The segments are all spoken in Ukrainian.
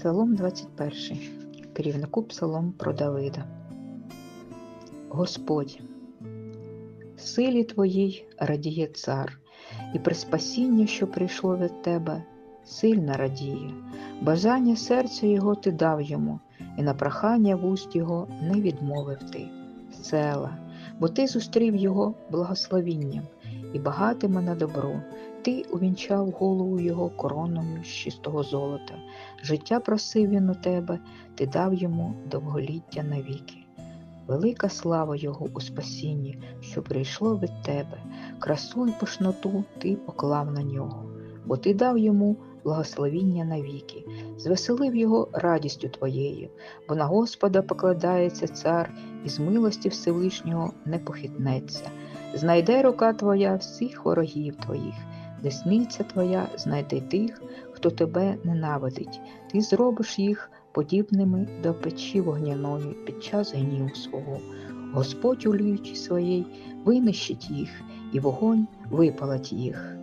Псалом 21. Керівнику псалом про Давида. Господь, силі Твоїй радіє цар, і при спасінні, що прийшло від Тебе, сильно радіє. Бажання серця Його ти дав йому, і на прохання вуст Його не відмовив ти. Села, бо ти зустрів Його благословінням і багатиме на добро. Ти увінчав голову його короною з чистого золота. Життя просив він у тебе, ти дав йому довголіття навіки. Велика слава Його у спасінні, що прийшло від тебе, красу й пишноту ти поклав на нього, бо ти дав йому благословіння навіки, звеселив його радістю твоєю, бо на Господа покладається цар, і з милості Всевишнього не похитнеться. Знайде рука твоя всіх ворогів твоїх, десниця твоя знайде тих, хто тебе ненавидить, ти зробиш їх подібними до печі вогняної під час гніву свого. Господь у люті своїй винищить їх, і вогонь випалить їх,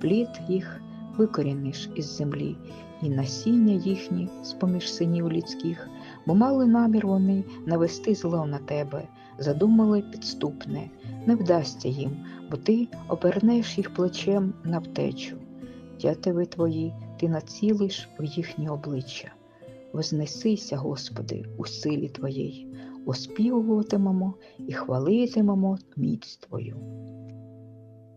плід їх викоріниш із землі, і насіння їхні з-поміж синів людських, бо мали намір вони навести зло на тебе, задумали підступне, не вдасться їм, бо ти обернеш їх плечем на втечу. Дятиви твої ти націлиш в їхні обличчя. Вознесися, Господи, у силі Твоїй, оспівуватимемо і хвалитимемо міць Твою.